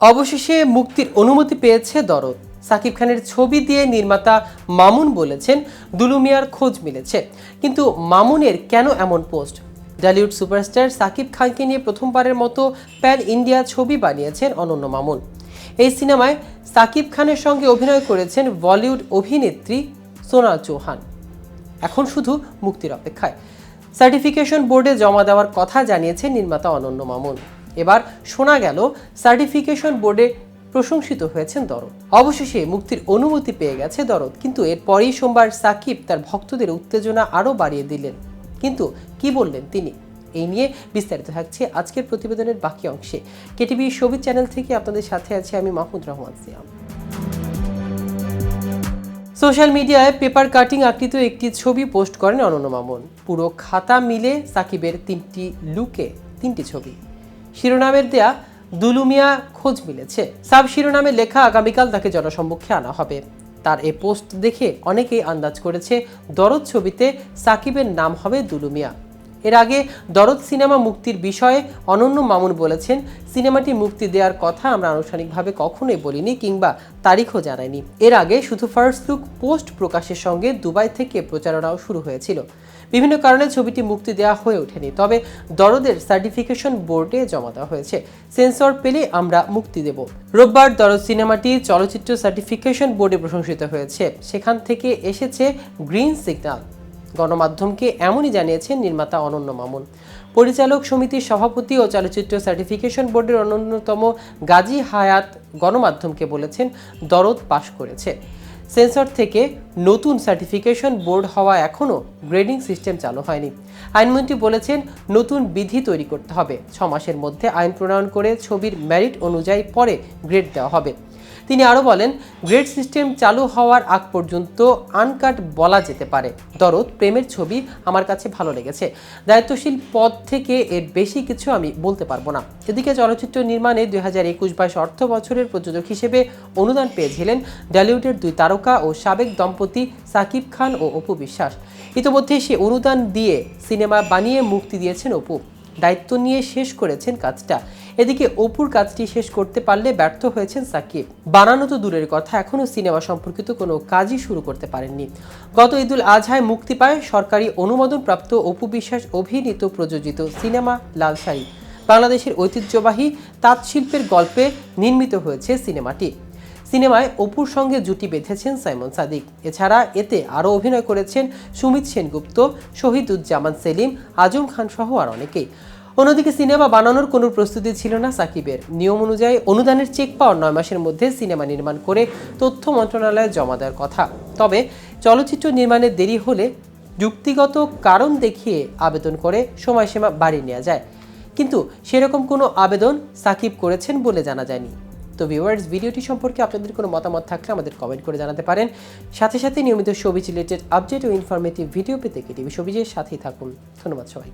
অবশেষে মুক্তির অনুমতি পেয়েছে দরদ। সাকিব খানের ছবি দিয়ে নির্মাতা মামুন বলেছেন দুলুমিয়ার খোঁজ মিলেছে। কিন্তু মামুনের কেন এমন পোস্ট? বলিউড সুপারস্টার সাকিব খানকে নিয়ে প্রথমবারের মতো প্যান ইন্ডিয়া ছবি বানিয়েছেন অনন্য মামুন। এই সিনেমায় সাকিব খানের সঙ্গে অভিনয় করেছেন বলিউড অভিনেত্রী সোনাল চৌহান। এখন শুধু মুক্তির অপেক্ষায়। সার্টিফিকেশন বোর্ডে জমা দেওয়ার কথা জানিয়েছেন নির্মাতা অনন্য মামুন। এবার শোনা গেল, সার্টিফিকেশন বোর্ডে প্রশংসিত হয়েছেন দরদ। অবশেষে মুক্তির অনুমতি পেয়ে গেছে দরদ, কিন্তু এরপরই সোমবার সাকিব তার ভক্তদের উত্তেজনা আরও বাড়িয়ে দিলেন। কিন্তু কি বললেন তিনি? এই নিয়ে বিস্তারিত থাকছে আজকের প্রতিবেদনের বাকি অংশে। কেটিভি সবিজ চ্যানেল থেকে আপনাদের সাথে আছে আমি মাহমুদ রহমান সিয়াম। সোশ্যাল মিডিয়ায় পেপার কাটিং আকৃত একটি ছবি পোস্ট করেন অনন্য মামুন। পুরো খাতা মিলে সাকিবের তিনটি লুকে তিনটি ছবি। শিরোনামের দেয়া দুলুমিয়া খোঁজ মিলেছে। সাব শিরোনামে লেখা আগামীকাল তাকে জনসম্মুখে আনা হবে। তার এ পোস্ট দেখে অনেকেই আন্দাজ করেছে, দরদ ছবিতে সাকিবের নাম হবে দুলুমিয়া। এর আগে দরদ সিনেমা মুক্তির বিষয়ে অনন্য মামুন বলেছেন, সিনেমাটি মুক্তি দেওয়ার কথা আমরা আনুষ্ঠানিকভাবে কখনোই বলিনি কিংবা তারিখও জানাইনি। এর আগে শুধু ফার্স্ট লুক পোস্ট প্রকাশের সঙ্গে দুবাই থেকে প্রচারণাও শুরু হয়েছিল। বিভিন্ন কারণে ছবিটি মুক্তি দেওয়া হয়ে ওঠেনি, তবে দরদের সার্টিফিকেশন বোর্ডে জমা দেওয়া হয়েছে। সেন্সর পেলে আমরা মুক্তি দেব। রোববার দরদ সিনেমাটি চলচ্চিত্র সার্টিফিকেশন বোর্ডে প্রশংসিত হয়েছে। সেখান থেকে এসেছে গ্রিন সিগন্যাল। গণমাধ্যমকে এমনই জানিয়েছেন নির্মাতা অনন্য মামুন। পরিচালক সমিতির সভাপতি ও চলচ্চিত্র সার্টিফিকেশন বোর্ডের অন্যতম গাজী হায়াত গণমাধ্যমকে বলেছেন, দরদ পাশ করেছে। সেন্সর থেকে নতুন সার্টিফিকেশন বোর্ড হওয়া এখনও গ্রেডিং সিস্টেম চালু হয়নি। আইনমন্ত্রী বলেছেন, নতুন বিধি তৈরি করতে হবে। ছ মাসের মধ্যে আইন প্রণয়ন করে ছবির মেরিট অনুযায়ী পরে গ্রেড দেওয়া হবে। তিনি আরও বলেন, গ্রেড সিস্টেম চালু হওয়ার আগ পর্যন্ত আনকাট বলা যেতে পারে। দরদ, প্রেমের ছবি আমার কাছে ভালো লেগেছে। দায়িত্বশীল পদ থেকে এর বেশি কিছু আমি বলতে পারব না। এদিকে চলচ্চিত্র নির্মাণে দুই হাজার একুশ বাইশ অর্থ বছরের প্রযোজক হিসেবে অনুদান পেয়েছিলেন ডলিউডের দুই তারকা ও সাবেক দম্পতি সাকিব খান ও অপু বিশ্বাস। ইতিমধ্যে সে অনুদান দিয়ে সিনেমা বানিয়ে মুক্তি দিয়েছেন অপু। দায়িত্ব নিয়ে শেষ করেছেন কাজটা। এদিকে অপুর কাজটি শেষ করতে পারলে ব্যর্থ হয়েছেন সাকিব। বানানো তো দূরের কথা এখনও সিনেমা সম্পর্কিত কোনো কাজই শুরু করতে পারেননি। গত ঈদুল আজহায় মুক্তি পায় সরকারি অনুমোদনপ্রাপ্ত অপু বিশ্বাস অভিনীত প্রযোজিত সিনেমা লাল শাড়ি বাংলাদেশের ঐতিহ্যবাহী তাঁত শিল্পের গল্পে নির্মিত হয়েছে সিনেমাটি। সিনেমায় অপুর সঙ্গে জুটি বেঁধেছেন সাইমন সাদিক। এছাড়া এতে আরও অভিনয় করেছেন সুমিত সেনগুপ্ত, শহীদুজ্জামান সেলিম, আজম খান সহ আর অনেকেই। অন্যদিকে সিনেমা বানানোর কোনো প্রস্তুতি ছিল না সাকিবের। নিয়ম অনুযায়ী অনুদানের চেক পাওয়ার নয় মাসের মধ্যে সিনেমা নির্মাণ করে তথ্য মন্ত্রণালয়ে জমা দেওয়ার কথা। তবে চলচ্চিত্র নির্মাণে দেরি হলে যুক্তিগত কারণ দেখিয়ে আবেদন করে সময়সীমা বাড়িয়ে নেওয়া যায়। কিন্তু সেরকম কোনো আবেদন সাকিব করেছেন বলে জানা যায়নি। তো ভিউয়ার্স ভিডিওটি সম্পর্কে আপনাদের কোনো মতামত থাকলে আমাদের কমেন্ট করে জানাতে পারেন। সাথে সাথে নিয়মিত সবিজ রিলেটেড আপডেট ও ইনফরমেটিভ ভিডিও পেতে টিভি সবিজের সাথেই থাকুন। ধন্যবাদ সবাই